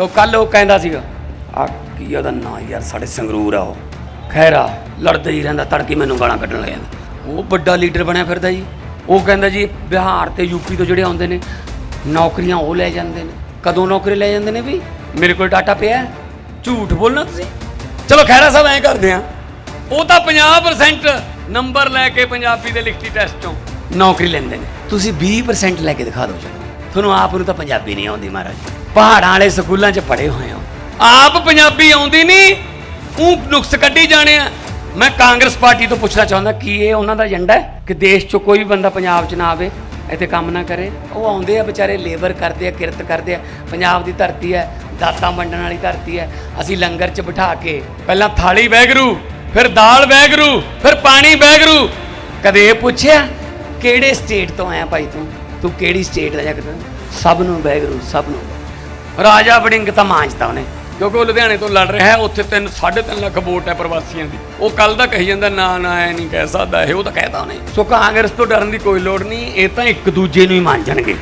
ਉਹ ਕੱਲ ਉਹ ਕਹਿੰਦਾ ਸੀਗਾ, ਆ ਕੀ ਉਹਦਾ ਨਾਂ ਯਾਰ, ਸਾਡੇ ਸੰਗਰੂਰ ਆ ਉਹ। ਖੈਰਾ ਲੜਦਾ ਹੀ ਰਹਿੰਦਾ, ਤੜਕੇ ਮੈਨੂੰ ਗਾਲਾਂ ਕੱਢਣ ਲੱਗ ਜਾਂਦਾ। ਉਹ ਵੱਡਾ ਲੀਡਰ ਬਣਿਆ ਫਿਰਦਾ ਜੀ। ਉਹ ਕਹਿੰਦਾ ਜੀ, ਬਿਹਾਰ ਤੇ ਯੂਪੀ ਤੋਂ ਜਿਹੜੇ ਆਉਂਦੇ ਨੇ, ਨੌਕਰੀਆਂ ਉਹ ਲੈ ਜਾਂਦੇ ਨੇ। ਕਦੋਂ ਨੌਕਰੀ ਲੈ ਜਾਂਦੇ ਨੇ ਵੀ? ਮੇਰੇ ਕੋਲ ਡਾਟਾ ਪਿਆ ਹੈ। ਝੂਠ ਬੋਲਣਾ ਤੁਸੀਂ? ਚਲੋ ਖੈਰਾ ਸਾਹਿਬ ਐਂ ਕਰਦੇ ਆ। ਉਹ ਤਾਂ 50% ਨੰਬਰ ਲੈ ਕੇ ਪੰਜਾਬੀ ਦੇ ਲਿਖਤੀ ਟੈਸਟ ਚੋਂ ਨੌਕਰੀ ਲੈਂਦੇ ਨੇ। ਤੁਸੀਂ 20% ਲੈ ਕੇ ਦਿਖਾ ਦਿਓ ਚਲੋ ਤੁਹਾਨੂੰ ਆਪ ਨੂੰ ਤਾਂ ਪੰਜਾਬੀ ਨਹੀਂ ਆਉਂਦੀ ਮਹਾਰਾਜ। ਪਹਾੜਾਂ ਵਾਲੇ ਸਕੂਲਾਂ 'ਚ ਪੜ੍ਹੇ ਹੋਏ ਹੋ। ਆਪ ਪੰਜਾਬੀ ਆਉਂਦੀ ਨਹੀਂ ਉਹ ਨੁਕਸ ਕੱਢੀ ਜਾਣੇ ਆ। ਮੈਂ ਕਾਂਗਰਸ ਪਾਰਟੀ ਤੋਂ ਪੁੱਛਣਾ ਚਾਹੁੰਦਾ, ਕੀ ਇਹ ਉਹਨਾਂ ਦਾ ਏਜੰਡਾ ਹੈ? ਕਿ ਦੇਸ਼ 'ਚੋਂ ਕੋਈ ਵੀ ਬੰਦਾ ਪੰਜਾਬ 'ਚ ਨਾ ਆਵੇ, ਇੱਥੇ ਕੰਮ ਨਾ ਕਰੇ। ਉਹ ਆਉਂਦੇ ਆ ਵਿਚਾਰੇ ਲੇਬਰ ਕਰਦੇ ਆ, ਕਿਰਤ ਕਰਦੇ ਆ। ਪੰਜਾਬ ਦੀ ਧਰਤੀ ਹੈ, ਦਾਤਾਂ ਵੰਡਣ ਵਾਲੀ ਧਰਤੀ ਹੈ। ਅਸੀਂ ਲੰਗਰ 'ਚ ਬਿਠਾ ਕੇ ਪਹਿਲਾਂ ਥਾਲੀ ਵੈਗਰੂ ਫਿਰ ਦਾਲ ਵੈਗਰੂ ਫਿਰ ਪਾਣੀ ਵੈਗਰੂ ਕਦੇ ਇਹ ਪੁੱਛਿਆ, ਕਿਹੜੇ ਸਟੇਟ ਤੋਂ ਆਇਆ ਭਾਈ ਤੂੰ? ਤੂੰ ਕਿਹੜੀ ਸਟੇਟ ਦਾ ਜਗਤ ਸਭ ਨੂੰ ਵੈਗਰੂ ਸਭ ਨੂੰ। ਰਾਜਾ ਵੜਿੰਗ ਤਾਂ ਮਾਂਜਤਾ ਉਹਨੇ। ਕਿਉਂਕਿ ਉਹ ਲੁਧਿਆਣੇ ਤੋਂ ਲੜ ਰਿਹਾ ਹੈ ਉੱਥੇ 3 3.5 ਲੱਖ ਵੋਟ ਹੈ ਪ੍ਰਵਾਸੀਆਂ ਦੀ। ਉਹ ਕੱਲ ਦਾ ਕਹੀ ਜਾਂਦਾ ਨਾ ਨਾ ਐ ਨਹੀਂ ਕਹਿ ਸਕਦਾ ਇਹ ਉਹ ਤਾਂ ਕਹਿਤਾ ਉਹਨੇ। ਸੋ ਕਾਂਗਰਸ ਤੋਂ ਡਰਨ ਦੀ ਕੋਈ ਲੋੜ ਨਹੀਂ ਇਹ ਤਾਂ ਇੱਕ ਦੂਜੇ ਨੂੰ ਹੀ ਮੰਨ ਜਾਣਗੇ